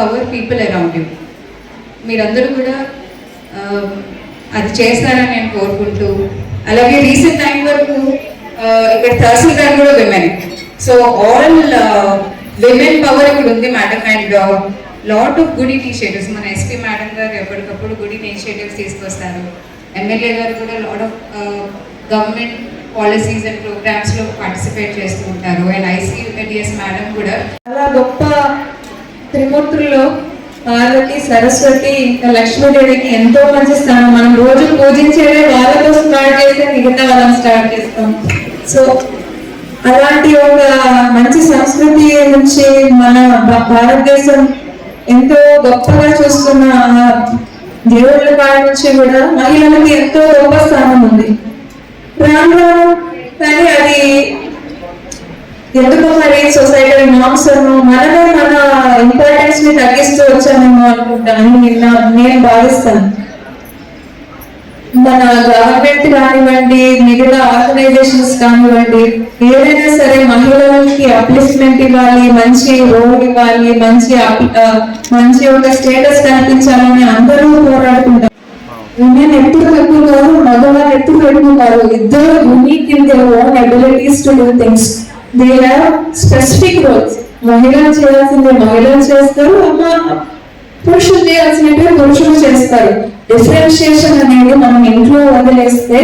Power people around you మీరందరూ కూడా అది చేస్తారని నేను కోరుకుంటూ అలాగే రీసెంట్ టైం వరకు ఇక్కడ తహసీల్దార్ కూడా women so all women power ఇక్కడ ఉంది madam and lot of good initiatives మన ఎస్పీ మేడం గారు ఎప్పటికప్పుడు గుడ్ ఇనిషియేటివ్స్ తీసుకొస్తారు. ఎమ్మెల్యే గారు కూడా lot of government policies and ప్రోగ్రామ్స్లో పార్టిసిపేట్ చేస్తూ ఉంటారు. అండ్ ఐసీఎడిఎస్ మేడం కూడా చాలా గొప్ప త్రిమూర్తుల్లో పార్వతి సరస్వతి ఇంకా లక్ష్మీదేవికి ఎంతో మంచి స్థానం. మనం రోజు పూజించేదే వాళ్ళతో స్టార్ట్ చేస్తే మిగతా వాళ్ళని స్టార్ట్ చేస్తాం. సో అలాంటి ఒక మంచి సంస్కృతి నుంచి మన భారతదేశం ఎంతో గొప్పగా చూస్తున్న దేవుళ్ళ కాడి నుంచి కూడా మహిళలకి ఎంతో గొప్ప స్థానం ఉంది. రాను రాను కానీ అది ఎందుకు మరి సొసైటీ నామ్స్ మనమే మన ఇంపార్టెన్స్ని తగ్గిస్తూ వచ్చామేమో అనుకుంటాను. నిన్న నేను భావిస్తాను. మన గవర్నమెంట్ కానివ్వండి మిగతా ఆర్గనైజేషన్స్ కానివ్వండి ఏదైనా సరే మహిళలకి అప్లిస్మెంట్ ఇవ్వాలి మంచి రోడ్ ఇవ్వాలి మంచి మంచి ఒక స్టేటస్ కనిపించాలని అందరూ పోరాడుకుంటారు ఉమెన్ ఎప్పుడు ఎక్కువ కాదు మగవారు ఎప్పుడు ఎక్కువ కాదు ఇద్దరు unique in their own abilities to do things they have specific roles మహిళలు చేయాల్సిందే మహిళలు చేస్తారు అమ్మ పురుషులు చేయాల్సినట్టు పురుషులు చేస్తారు. డిఫరెన్షియేషన్ అనేది మనం ఇంట్లో వదిలేస్తే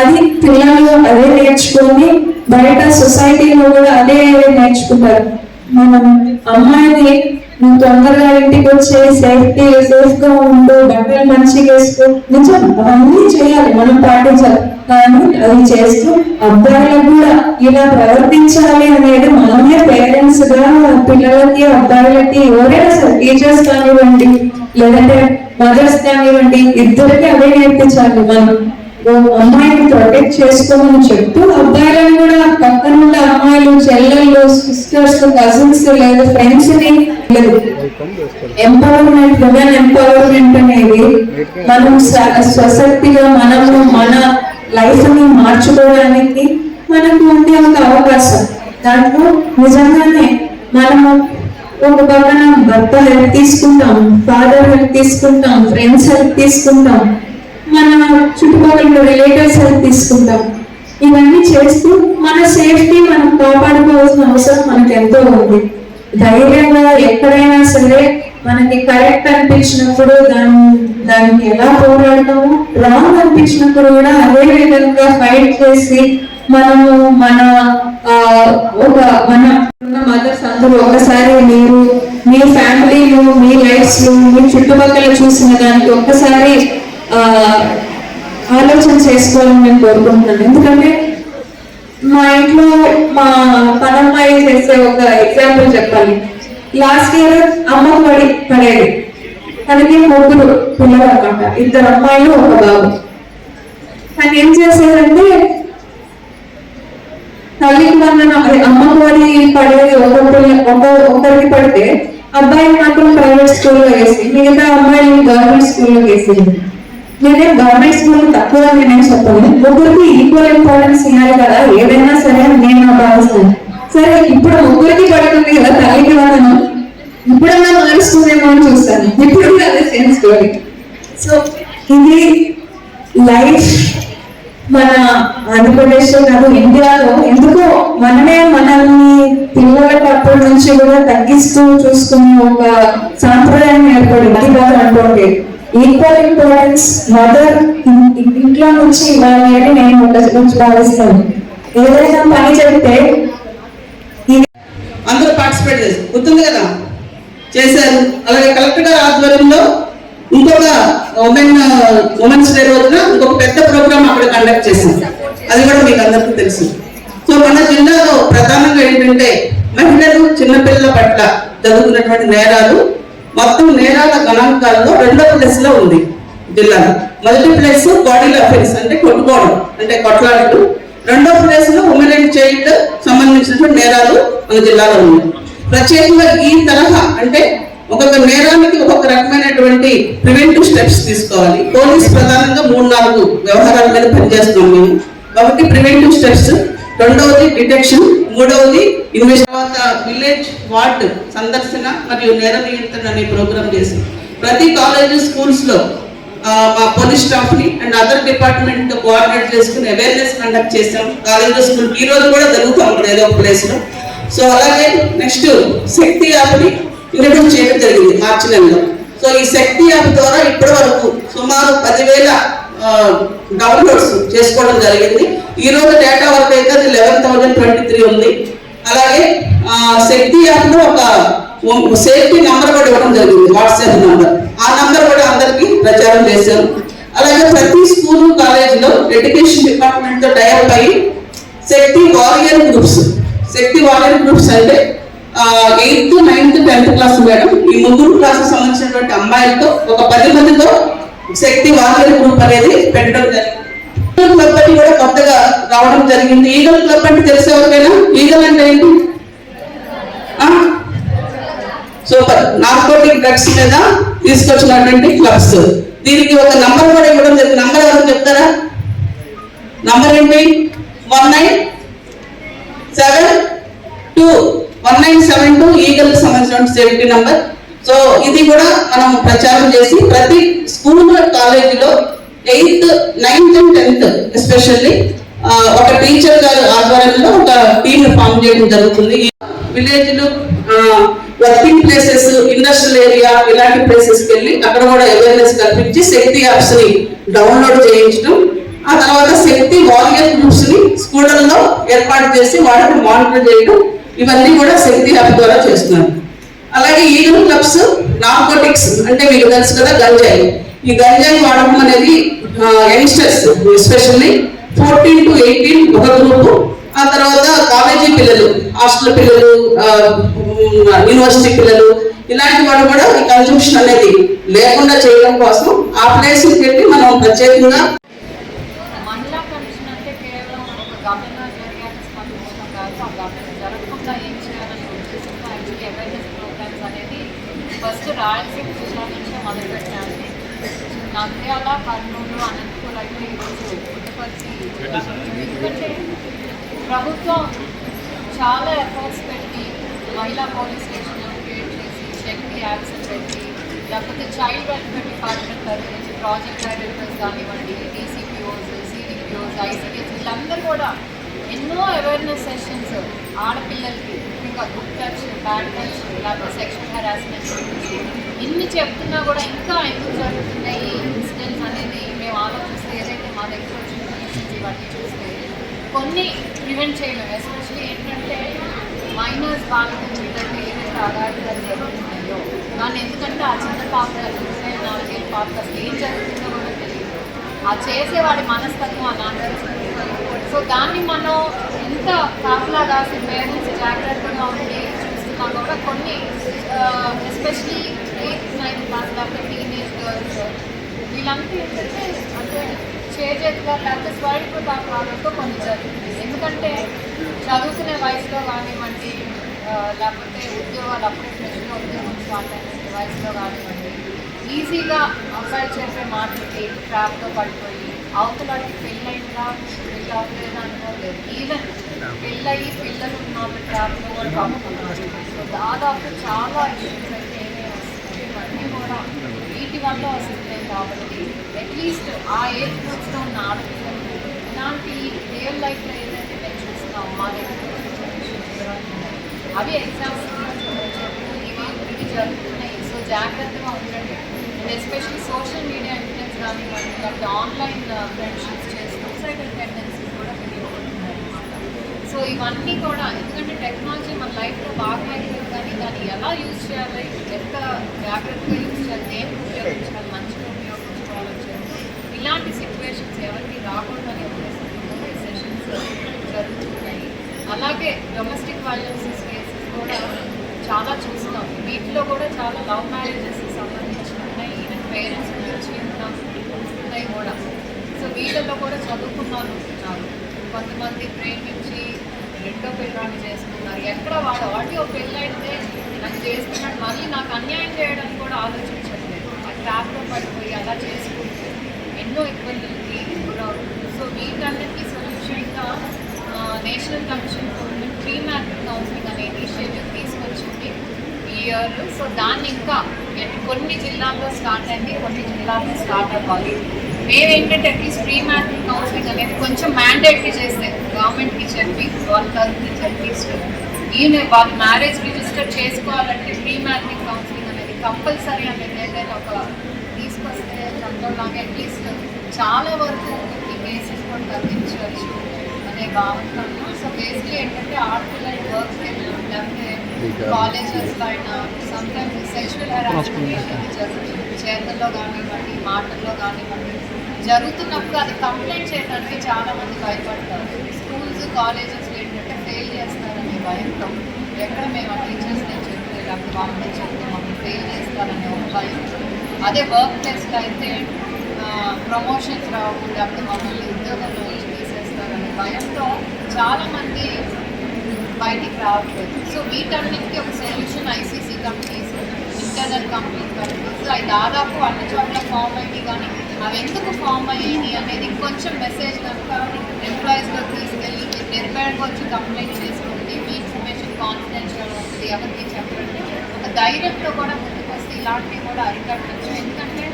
అది పిల్లలు అదే నేర్చుకొని బయట సొసైటీలో కూడా అదే నేర్చుకుంటారు. మనం అమ్మాయిని నువ్వు తొందరగా ఇంటికి వచ్చే సేఫ్టీ సేఫ్గా ఉండు బట్టలు మంచిగా వేసుకో. నిజం అవన్నీ చేయాలి మనం పాటించాలి. కానీ అది చేస్తూ అబ్బాయిలకు కూడా ఇలా ప్రవర్తించాలి అనేది మనమే పేరెంట్స్గా పిల్లలకి అబ్బాయిలకి ఎవరైనా సరే టీచర్స్ కానివ్వండి లేదంటే మదర్స్ కానివ్వండి ఇద్దరికి అవే నేర్పించాలి మనం. అమ్మాయిని ప్రొటెక్ట్ చేసుకోమని చెప్తూ అబ్బాయిలను కూడా పక్కన ఉండే అమ్మాయిలు చెల్లెళ్ళు సిస్టర్స్ కజిన్స్ లేదా ఫ్రెండ్స్ని లేదు ఎంపవర్మెంట్ ఉమెన్ ఎంపవర్మెంట్ అనేది మనం స్వశక్తిగా మనము మన లైఫ్ని మార్చుకోవడానికి మనకు ఉండే ఒక అవకాశం. దాంట్లో నిజంగానే మనము ఒక పక్కన భర్త హెల్ప్ తీసుకుంటాం ఫాదర్ హెల్ప్ తీసుకుంటాం ఫ్రెండ్స్ హెల్ప్ తీసుకుంటాం మన చుట్టుపక్కల రిలేటివ్స్ హెల్ప్ తీసుకుంటాం. ఇవన్నీ చేస్తూ మన సేఫ్టీ మనం కాపాడుకోవాల్సిన అవసరం మనకు ఎంతో ఉంది. ధైర్యంగా ఎక్కడైనా సరే మనకి కరెక్ట్ అనిపించినప్పుడు దాని దానికి ఎలా పోరాడతాము రాంగ్ అనిపించినప్పుడు కూడా అదే విధంగా ఫైట్ చేసి మనము మన ఒక మన మదర్స్ అందరూ ఒకసారి మీరు మీ ఫ్యామిలీలు మీ లైఫ్స్ మీ చుట్టుపక్కల చూసిన దానికి ఒక్కసారి ఆలోచన చేసుకోవాలని నేను కోరుకుంటున్నాను. ఎందుకంటే మా ఇంట్లో మా పనమ్మాయి చేసే ఒక ఎగ్జాంపుల్ చెప్పాలి. లాస్ట్ ఇయర్ అమ్మకు పడి పడేది. తనకి ముగ్గురు పిల్లలు అనమాట ఇద్దరు అమ్మాయిలు ఒక బాబు. తను ఏం చేసేదంటే తల్లికి వందన అదే అమ్మకు పడి పడేది ఒక పిల్ల ఒక ఒకరికి పడితే అబ్బాయిని మాత్రం ప్రైవేట్ స్కూల్లో వేసి మిగతా అమ్మాయిని గవర్నమెంట్ స్కూల్లో వేసేది. నేనేం గవర్నమెంట్ స్కూల్ తక్కువ నేనేం చెప్పాను ముగ్గురికి ఈక్వల్ ఇంపార్టెన్స్ ఇవ్వాలి కదా. ఏదైనా సరే అని నేను నా భావిస్తాను సరే ఇప్పుడు ముగ్గురికి పడుతుంది కదా తల్లికి వందనం. ఇప్పుడన్నా మారుస్తుందేమో అని చూస్తాను. ఇప్పుడు కూడా అదే సేమ్ స్టోరీ సో ఇది లైఫ్ మన ఆంధ్రప్రదేశ్ కాదు ఇండియాలో ఎందుకో మనమే మనల్ని పిల్లలకప్పటి నుంచి కూడా తగ్గిస్తూ చూసుకునే ఒక సాంప్రదాయం ఏర్పడింది. కాదు అనుకోండి. ఈక్వల్ ఇంపార్టెన్స్ మదర్ ఇంట్లో నుంచి ఇవ్వాలి అని నేను ఒక గురించి భావిస్తాను. ఏదైనా పని చెప్తే అందరూ పార్టిసిపేట్ చేశారు. గుర్తుంది కదా? చేశారు. అలాగే కలెక్టర్ గారి ఆధ్వర్యంలో ఇంకొక ఉమెన్ ఉమెన్స్ డే రోజున ఇంకొక పెద్ద ప్రోగ్రామ్ అక్కడ కండక్ట్ చేశాం అది కూడా మీకు అందరికీ తెలుసు. సో మన జిల్లాలో ప్రధానంగా ఏంటంటే మహిళలు చిన్నపిల్లల పట్ల జరుగుతున్నటువంటి నేరాలు మొత్తం నేరాల గణాంకాలలో రెండో ప్లేస్లో ఉంది జిల్లాలో. మొదటి ప్లేస్ బాడీ అఫెన్స్ అంటే కొట్టుకోవడం అంటే కొట్లాడటం రెండో ప్లేస్లో ఉమెన్ అండ్ చైల్డ్ సంబంధించినటువంటి నేరాలు మన జిల్లాలో ఉన్నాయి. ప్రత్యేకంగా ఈ తరహా అంటే ఒక్కొక్క నేరానికి ఒక్కొక్క రకమైనటువంటి ప్రివెంటివ్ స్టెప్స్ తీసుకోవాలి. పోలీస్ ప్రధానంగా మూడు నాలుగు వ్యవహారాల మీద పనిచేస్తున్నాం మేము. ఒకటి ప్రివెంటివ్ స్టెప్స్ రెండవది డిటెక్షన్ మూడవది ఇన్వెస్ట్ తర్వాత విలేజ్ వార్డ్ సందర్శన మరియు నేర నియంత్రణ అనే ప్రోగ్రామ్ చేసి ప్రతి కాలేజ్ స్కూల్స్లో మా పోలీస్ స్టాఫ్ని అండ్ అదర్ డిపార్ట్మెంట్ కోఆర్డినేట్ చేసుకుని అవేర్నెస్ కండక్ట్ చేసాం కాలేజ్ స్కూల్ ఈ రోజు కూడా జరుగుతూ ఉంటుంది ఏదో ఒక ప్లేస్లో సో అలాగే నెక్స్ట్ శక్తి యాప్ని ఇంట్రడ్యూస్ చేయడం జరిగింది మార్చి నెలలో. సో ఈ శక్తి యాప్ ద్వారా ఇప్పటి వరకు సుమారు పదివేల డౌన్లోడ్స్ చేసుకోవడం జరిగింది. ఈ రోజు డేటా వరకు అయితే అది లెవెన్ థౌసండ్ ట్వంటీ త్రీ ఉంది. అలాగే శక్తి యాప్లో ఒక సేఫ్టీ నంబర్ కూడా ఇవ్వడం జరిగింది వాట్సాప్ నంబర్. ఆ నంబర్ కూడా అందరికి ప్రచారం చేశారు అలాగే ప్రతి స్కూల్ కాలేజ్లో ఎడ్యుకేషన్ డిపార్ట్మెంట్తో టైప్ అయ్యి Shakti warrior groups Shakti warrior groups అంటే eighth ninth tenth class madam. ఈ ముగ్గురు క్లాస్ సంబంధించినటువంటి అమ్మాయిలతో ఒక పది మందితో శక్తి వారియర్ గ్రూప్ అనేది పెట్టడం జరిగింది. ఈగల్ క్లబ్ అని కూడా కొత్తగా రావడం జరిగింది. ఈగల్ క్లబ్ అంటే తెలిసే ఎవరికైనా ఈగల్ అంటే ఏంటి? సూపర్. నార్కోటిక్ డ్రగ్స్ మీద తీసుకొచ్చినటువంటి క్లబ్స్ దీనికి ఒక నంబర్ కూడా ఇవ్వడం జరిగింది. నంబర్ ఎవరు చెప్తారా? నంబర్ ఏంటి? One nine seven two one nine seven two eagle సంబంధించిన సేఫ్టీ నంబర్ సో ఇది కూడా మనం ప్రచారం చేసి ప్రతి స్కూల్ కాలేజీలో eighth ninth and tenth especially ఒక టీచర్ గారి ఆధ్వర్యంలో ఒక టీమ్ ఫామ్ చేయడం జరుగుతుంది. విలేజ్లు వర్కింగ్ ప్లేసెస్ ఇండస్ట్రియల్ ఏరియా ఇలాంటి ప్లేసెస్కి వెళ్ళి అక్కడ కూడా అవేర్నెస్ కల్పించి శక్తి యాప్స్ని డౌన్లోడ్ చేయించడం. ఆ తర్వాత శక్తి వారియర్ గ్రూప్స్ని స్కూళ్ళల్లో ఏర్పాటు చేసి వాటిని మానిటర్ చేయడం. ఇవన్నీ కూడా శక్తి యాప్ ద్వారా చేస్తున్నారు. అలాగే ఈగల్ క్లబ్స్ నార్కోటిక్స్ అంటే మీకు తెలుసు కదా గంజాయి. ఈ గంజాయి వాడకం అనేది youngsters especially fourteen to eighteen ఒక గ్రూపు ఆ తర్వాత కాలేజీ పిల్లలు హాస్టల్ పిల్లలు యూనివర్సిటీ పిల్లలు ఇలాంటి వాడు కూడా ఈ కన్జంప్షన్ అనేది లేకుండా చేయడం కోసం ఆ ప్లేస్కి వెళ్ళి మనం ప్రత్యేకంగా మహిళా కమిషన్ అంటే కేవలం ఒక గమనంగా జరిగాలని స్పందించడం కాదు ఆ గమనం జరగకుండా ఏం చేయాలని ఉద్దేశంతో యాక్చువల్లీ అవేర్నెస్ ప్రోగ్రామ్స్ అనేది ఫస్ట్ రాయలసీమ జిల్లా నుంచే మొదలుపెట్టాను నంద్యాల కర్నూలు అనంతపురం అయితే ఈరోజు పుట్టపర్తి ఎందుకంటే ప్రభుత్వం చాలా ఎఫర్ట్స్ పెట్టి మహిళా పోలీస్ స్టేషన్ క్రియేట్ చేసి శక్తి యాప్స్ పెట్టి లేకపోతే చైల్డ్ వెల్ఫేర్ డిపార్ట్మెంట్ తరఫు నుంచి ప్రాజెక్ట్ డైరెక్టర్స్ కానివ్వండి డీసీపీఓస్ సిడిపిఓస్ ఐసీడీఎస్ వీళ్ళందరూ కూడా ఎన్నో అవేర్నెస్ సెషన్స్ ఆడపిల్లలకి ఇంకా గుడ్ టచ్ బ్యాడ్ టచ్ లేకపోతే సెక్షువల్ హెరాస్మెంట్ గురించి ఇన్ని చెప్తున్నా కూడా ఇంకా ఎందుకు జరుగుతున్నాయి ఈ ఇన్సిడెంట్స్ అనేది మేము ఆలోచిస్తే ఏదైతే మా దగ్గర వచ్చిన ఇన్సిడెంట్స్ ఇవన్నీ చూస్తే కొన్ని ప్రివెంట్ చేయలేము ఎస్పెషల్లీ ఏంటంటే మైనర్స్ బాగా వీళ్ళకి ఏదైతే అగాధికాలు జరుగుతున్నాయో. దాన్ని ఎందుకంటే ఆ చిన్న పాప చూస్తే నాలుగేళ్ళ పాప ఏం జరుగుతుందో కూడా తెలియదు. ఆ చేసేవాడి మనస్తత్వం ఆ నాన్న సో దాన్ని మనం ఎంత కాపలా కాసి పేరెంట్స్ జాగ్రత్తగా ఉండి చూస్తున్నా కూడా కొన్ని ఎస్పెషలీ ఎయిత్ నైన్త్ క్లాస్ లేకపోతే టీనేజ్ గర్ల్స్ వీళ్ళంతా ఏంటంటే అంటే చేజేతుగా లేకపోతే స్వైపు కొన్ని జరుగుతుంది ఎందుకంటే చదువుకునే వయసులో కానివ్వండి లేకపోతే ఉద్యోగాలు అప్పుడే ఫ్రెష్గా ఉద్యోగం స్టార్ట్ అయిన వయసులో కానివ్వండి ఈజీగా అబ్బాయి చెప్పే మాటలకి ట్రాప్లో పడిపోయి అవతలకి పెళ్ళైందా పెళ్ళి అవ్వలేదా అనుకోలేదు ఈవెన్ పెళ్ళయి పిల్లలు ఉన్న వాళ్ళు కూడా పడుతున్నారు సో దాదాపు చాలా ఇష్యూస్ అయితే ఏమేమి వస్తున్నాయి. ఇవన్నీ కూడా వీటి వల్ల వస్తున్నాయి కాబట్టి అట్లీస్ట్ ఆ ఏజ్ గ్రూప్స్లో ఉన్న ఆడపిల్లలు ఇలాంటి రియల్ లైఫ్లో ఏదైతే మేము చూస్తున్నాం మా దగ్గర అవి ఎగ్జామ్స్ ఇవి ఇవి జరుగుతున్నాయి. సో జాగ్రత్తగా ఉండండి. అండ్ ఎస్పెషల్లీ సోషల్ మీడియా కానివ్వండి లేకపోతే ఆన్లైన్ ఫ్రెండ్షిప్స్ చేసి సూసైడల్ టెండెన్సీస్ కూడా పెరిగిపోతున్నాయి సో ఇవన్నీ కూడా ఎందుకంటే టెక్నాలజీ మన లైఫ్లో బాగా అయిపోయింది కానీ దాన్ని ఎలా యూజ్ చేయాలి ఎంత జాగ్రత్తగా యూజ్ చేయాలి దేనికి ఉపయోగించాలి మంచిగా ఉపయోగించుకోవాలని చెప్పి ఇలాంటి సిచ్యువేషన్స్ ఎవరికి రాకుండా ఉద్దేశంతో ఈ సెషన్స్ జరుగుతున్నాయి. అలాగే డొమెస్టిక్ వైలెన్స్ కేసెస్ కూడా చాలా చూస్తున్నాం. వీటిలో కూడా చాలా లవ్ మ్యారేజెస్ సంబంధించి ఉన్నాయి. ఈవెన్ పేరెంట్స్ కూడా. సో వీళ్ళలో కూడా చదువుకున్నారు ఉన్నారు. కొంతమంది ప్రేమించి రెండో పెళ్ళాన్ని చేసుకున్నారు. ఎక్కడ వాడు ఆడియో పెళ్ళైతే నాకు చేసుకున్నాడు మళ్ళీ నాకు అన్యాయం చేయడానికి కూడా ఆలోచించట్లేదు. ఆ ట్రాప్లో పడిపోయి అలా చేసుకుంటూ ఎన్నో ఇబ్బందులకి గురవుతుంది సో వీటన్నిటికీ సొల్యూషన్గా national commission for pre matric counselling అనే ఇనిషియేటివ్ తీసుకొచ్చింది ఈ ఇయర్. సో దాన్ని ఇంకా కొన్ని జిల్లాల్లో స్టార్ట్ అయింది కొన్ని జిల్లాల్లో స్టార్ట్ అవ్వాలి. మేమేంటంటే అట్లీస్ట్ ప్రీ మ్యాట్రిక్ కౌన్సిలింగ్ అనేది కొంచెం మ్యాండేటరీ చేస్తే గవర్నమెంట్కి చెప్పి వాళ్ళ తరఫు నుంచి అట్లీస్ట్ ఈయన వాళ్ళు మ్యారేజ్ రిజిస్టర్ చేసుకోవాలంటే ప్రీ మ్యాట్రిక్ కౌన్సిలింగ్ అనేది కంపల్సరీ అనేది ఏదైనా ఒక తీసుకొస్తే చట్టంలాగా అట్లీస్ట్ చాలా వరకు ఈ కేసెస్ కూడా తగ్గించవచ్చు అనే భావనతో సో బేసిక్లీ ఏంటంటే ఆడపిల్లలు వర్క్ లేకపోతే కాలేజెస్ అయినా సమ్టైమ్స్ సెక్షువల్ హెరాస్మెంట్ జరుగుతుంది. చేతల్లో కానివ్వండి మాటల్లో కానివ్వండి జరుగుతున్నప్పుడు అది కంప్లైంట్ చేయడానికి చాలా మంది భయపడతారు. స్కూల్స్ కాలేజెస్ ఏంటంటే ఫెయిల్ చేస్తారనే భయంతో ఎక్కడ మేము ఆ టీచర్స్ నేను చెప్తే లేకపోతే వాళ్ళని చెప్తే మాకు ఫెయిల్ చేస్తారనే ఒక భయం. అదే వర్క్ ప్లేస్లో అయితే ప్రమోషన్స్ రావు లేకపోతే మమ్మల్ని ఉద్యోగంలో నుంచి తీసేస్తారనే భయంతో చాలామంది బయటికి రావట్లేదు. సో వీటన్నిటికీ ఒక solution ICC companies internal company companies అవి దాదాపు అన్ని చోట్ల ఫామ్ అయ్యి కానీ అవి ఎందుకు ఫామ్ అయ్యాయి అనేది కొంచెం మెసేజ్ కనుక ఎంప్లాయీస్లో తీసుకెళ్ళి మీరు నిర్భయంగా వచ్చి కంప్లైంట్ చేసుకోండి. మీ ఇన్ఫర్మేషన్ కాన్ఫిడెన్షియల్ ఉంటుంది. ఎవరికి చెప్పండి. ఒక ధైర్యంతో కూడా ముందుకు వస్తే ఇలాంటివి కూడా అరికట్టచ్చు. ఎందుకంటే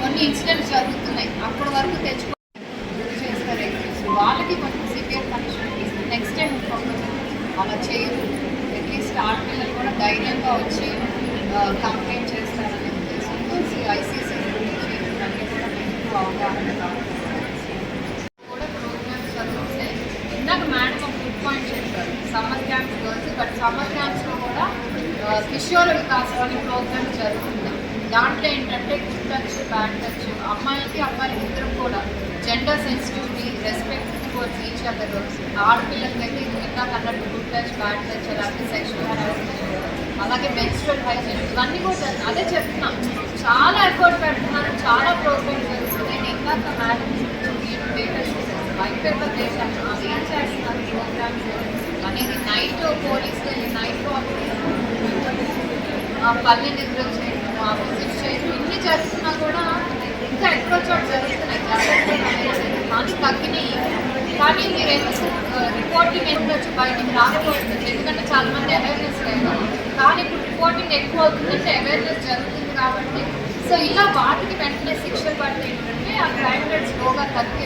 కొన్ని ఇన్సిడెంట్స్ జరుగుతున్నాయి. అప్పటి వరకు తెచ్చుకో చేస్తారు. వాళ్ళకి కొంచెం సివియర్ పనిష్మెంట్ ఇస్తుంది నెక్స్ట్ టైం ఇంకొకటి అలా చేయరు. అట్లీస్ట్ ఆడపిల్లలు కూడా ధైర్యంగా వచ్చి కంప్లైంట్ చేస్తారనే ఉద్దేశంతో ఐసీసీ గురించి ఇవన్నీ కూడా అవగాహన కూడా ప్రోగ్రామ్స్ జరుగుతున్నాయి ఇందాక మేడం ఒక గుడ్ పాయింట్ చెప్పారు summer camps girls but summer క్యాంప్స్లో కూడా కిషోర్ కిషోర వికాసం అనే ప్రోగ్రామ్ జరుగుతుంది దాంట్లో ఏంటంటే గుడ్ టచ్ బ్యాడ్ టచ్ అమ్మాయిలకి అబ్బాయిలకి ఇద్దరు కూడా gender sensitivity respect towards each other ఆడపిల్లలకి అయితే ఇందాక అన్నట్టు గుడ్ టచ్ బ్యాడ్ టచ్ అలాగే సెక్షువల్ హరాస్మెంట్ అలాగే మెన్స్ట్రల్ హైజీన్ ఇవన్నీ కూడా అదే చెప్తున్నాం. చాలా ఎఫర్ట్ పెడుతున్నారు చాలా ప్రోగ్రామ్స్ జరుగుతున్నాయి. నేను ఇందాక మేడం పేపర్ వైట్ పేపర్ చేశాను. అది ఏం చేస్తున్నారు ప్రోగ్రామ్స్ అనేది నైట్ పోలీస్ నైట్ ఆ పల్లె నిద్రలు చేయడం ఆ చేయడం ఇన్ని చేస్తున్నా కూడా ఇంకా ఎక్కువ చోట జరుగుతున్నాయి. జరగట్లేదు కానీ తగ్గినాయి. కానీ మీరు ఎందుకు రిపోర్టింగ్ ఎందుకు వచ్చి బయటికి రాకపోతుంది ఎందుకంటే చాలా మంది అవేర్నెస్ లేదు. కానీ ఇప్పుడు రిపోర్టింగ్ ఎక్కువ అవుతుందంటే అవేర్నెస్ జరుగుతుంది కాబట్టి. సో ఇలా వాటికి వెంటనే శిక్షలు పడితే ఏంటంటే ఆ క్రైమ్ రేట్ స్లోగా తగ్గి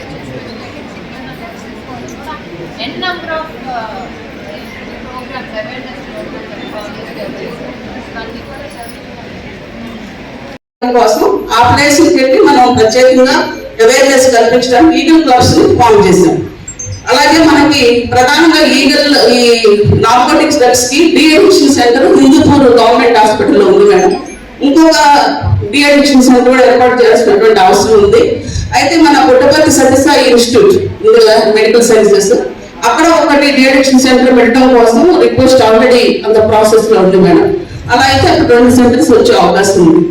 N number of programmes awareness కోసం ఆ ప్లేస్ వెళ్ళి మనం ప్రత్యేకంగా అవేర్నెస్ కల్పించడానికి ఈగల్ క్లాస్ ఫామ్ చేశాం. అలాగే మనకి ప్రధానంగా ఈగల్ ఈ నార్కోటిక్స్ డ్రగ్స్కి డిఅడిక్షన్ సెంటర్ హిందూపూర్ గవర్నమెంట్ హాస్పిటల్లో ఉంది మేడం. ఇంకొక డిఅడిక్షన్ సెంటర్ కూడా ఏర్పాటు చేయాల్సినటువంటి అవసరం ఉంది. అయితే మన పుట్టపర్తి సత్యసాయి ఇన్స్టిట్యూట్ ఇందులో మెడికల్ సైన్సెస్. అక్కడ ఒకటి డిఅడిక్షన్ సెంటర్ పెట్టడం కోసం రిక్వెస్ట్ ఆల్రెడీ అంత ప్రాసెస్లో ఉంది మేడం. అలా అయితే అక్కడ రెండు సెంటర్స్ వచ్చే అవకాశం ఉంది.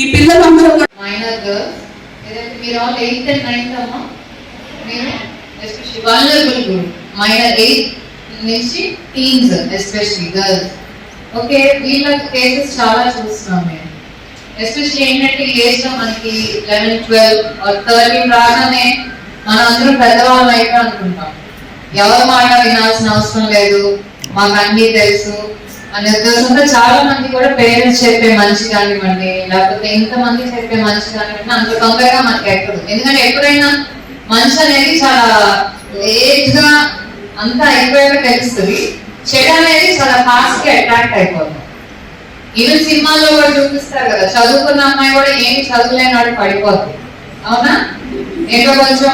ఈ పిల్లలందరూ కూడా మైనర్ మీరు ఆల్ ఎయిత్ అండ్ నైన్త్ అమ్మా? మీరు? వల్నరబుల్ గ్రూప్ మైనర్ ఎయిత్ నుంచి టీన్స్ ఎస్పెషలీ గర్ల్స్ ఓకే వీళ్ళ కేసెస్ చాలా చూస్తున్నాం మేము. ఎస్పెషలీ ఏంటంటే ఈ ఏజ్లో మనకి లెవెన్ ట్వెల్వ్ థర్టీన్ రాగానే మనం అందరం పెద్దవాళ్ళం అయితే అనుకుంటాం. ఎవరి మాట వినాల్సిన అవసరం లేదు మాకు అన్నీ తెలుసు. అనే ఉద్దేశంతో చాలా మంది కూడా పేరెంట్స్ చెప్పే మంచి కానివ్వండి లేకపోతే ఇంతమంది చెప్పే మంచి కానివ్వండి అంత తొందరగా మనకి ఎక్కదు. ఎందుకంటే ఎప్పుడైనా మంచి అనేది చాలా లేట్గా అంతా అయిపోయాక తెలుస్తుంది చెడు అనేది చాలా ఫాస్ట్గా అట్రాక్ట్ అయిపోతుంది ఈవెన్ సినిమాల్లో కూడా చూపిస్తారు కదా చదువుకున్న అమ్మాయి కూడా ఏమి చదువులేని వాడు పడిపోతుంది అవునా? ఏంటో కొంచెం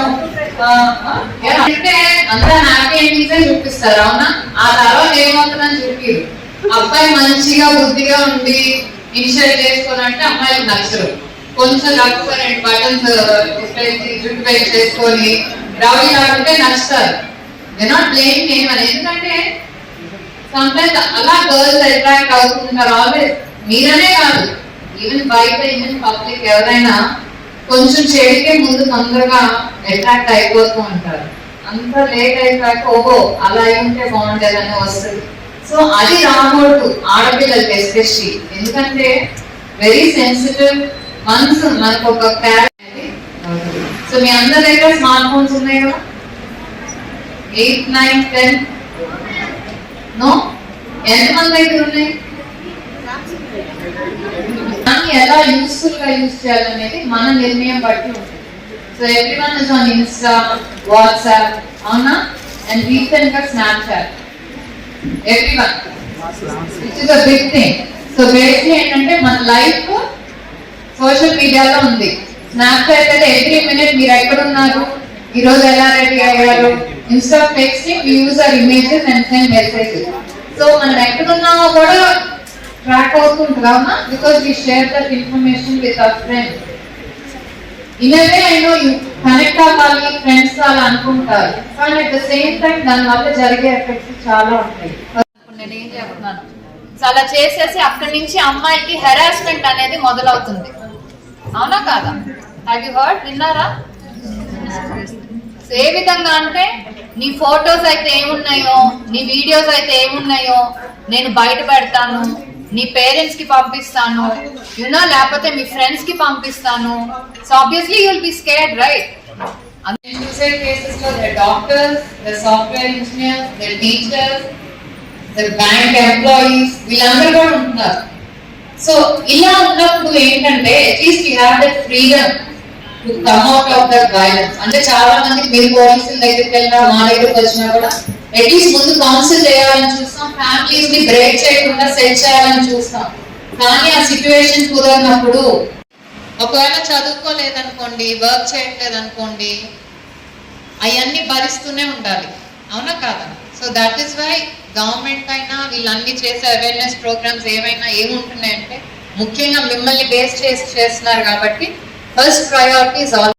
అంటే అంతా హ్యాపీ ఎండింగ్సే చూపిస్తారు అవునా? ఆ తర్వాత ఏమవుతుందని చూపిరు అబ్బాయి మంచిగా బుద్ధిగా ఉండి ఇనిషియేట్ చేసుకోనంటే అమ్మాయిలకు నచ్చరు కొంచెం నడుపుకొని రెండు బటన్స్ జుట్టు చేసుకొని రౌడీ లాంటి నచ్చుతారు దే నాట్ బ్లేమ్ నేమ్ అని. ఎందుకంటే సమ్టైమ్స్ అలా గర్ల్స్ అట్రాక్ట్ అవుతుంటారు ఆల్వేస్ మీరనే కాదు. ఈవెన్ బయట ఈవెన్ పబ్లిక్ ఎవరైనా కొంచెం చెడికే ముందు తొందరగా అట్రాక్ట్ అయిపోతూ ఉంటారు. అంత లేట్ అయిపోయాక ఓహో అలా అయి ఉంటే బాగుండేది అని వస్తుంది. సో అది రాకూడదు. ఆడపిల్లలకి ఎస్పెషలీ ఎందుకంటే వెరీ సెన్సిటివ్ వన్స్ మనకు ఒక సో మీ అందరి దగ్గర స్మార్ట్ ఫోన్స్ ఉన్నాయి కదా? ఎయిట్ నైన్ టెన్ నో ఎంతమంది దగ్గర ఉన్నాయి? దాన్ని ఎలా యూస్ఫుల్గా యూస్ చేయాలనేది మన నిర్ణయం బట్టి ఉంటుంది. So everyone is on Insta WhatsApp అవునా? అండ్ రీసెంట్గా Snapchat everyone it is a big thing so basic ఏంటంటే మన లైఫ్ సోషల్ మీడియాలో ఉంది. స్నాప్చాట్ అయితే ఎవ్రీ మినిట్ మీరు ఎక్కడ ఉన్నారు ఈ రోజు ఎలా రెడీ అయ్యారు Insta texting use or images and send messages so మనం ఎక్కడ ఉన్నామో కూడా ట్రాక్ అవుతుంది అవునా because we share that information with our friends in way I know connect అవ్వాలి ఫ్రెండ్స్ అలా అనుకుంటారు. కానీ అట్ ద సేమ్ టైం దాని వల్ల జరిగే ఎఫెక్ట్స్ చాలా ఉంటాయి. నేను ఏం చెప్తున్నాను సో అలా చేసేసి అక్కడి నుంచి అమ్మాయికి హెరాస్మెంట్ అనేది మొదలవుతుంది. అవునా కాదా? హ్యావ్ యూ హర్డ్ విన్నారా? సో ఏ విధంగా అంటే నీ ఫొటోస్ అయితే ఏమున్నాయో నీ వీడియోస్ అయితే ఏమున్నాయో నేను బయట పెడతాను నీ పేరెంట్స్కి పంపిస్తాను యునో లేకపోతే మీ ఫ్రెండ్స్కి పంపిస్తాను. So obviously you'll be scared right చూసే కేసెస్లో doctors the software engineers the teachers the bank employees వీళ్ళందరూ కూడా ఉంటున్నారు సో ఇలా ఉన్నప్పుడు ఏంటంటే at least you have that freedom to come out of that violence అంటే చాలా మంది మీరు పోలీసుల దగ్గరికి వెళ్ళినా మా దగ్గరికి వచ్చినా కూడా అట్లీస్ట్ ముందు కౌన్సిల్ చేయాలని చూస్తాం ఫ్యామిలీస్ని బ్రేక్ చేయకుండా సెట్ చేయాలని చూస్తాం. కానీ ఆ సిచ్యువేషన్ కుదరినప్పుడు ఒకవేళ చదువుకోలేదనుకోండి వర్క్ చేయట్లేదు అనుకోండి అవన్నీ భరిస్తూనే ఉండాలి. అవునా కాదా? So that is why government అయినా వీళ్ళన్ని చేసే అవేర్నెస్ ప్రోగ్రామ్స్ ఏమైనా ఏముంటున్నాయంటే ముఖ్యంగా మిమ్మల్ని బేస్ చేసి చేస్తున్నారు కాబట్టి ఫస్ట్ ప్రయారిటీ ఇస్ ఆల్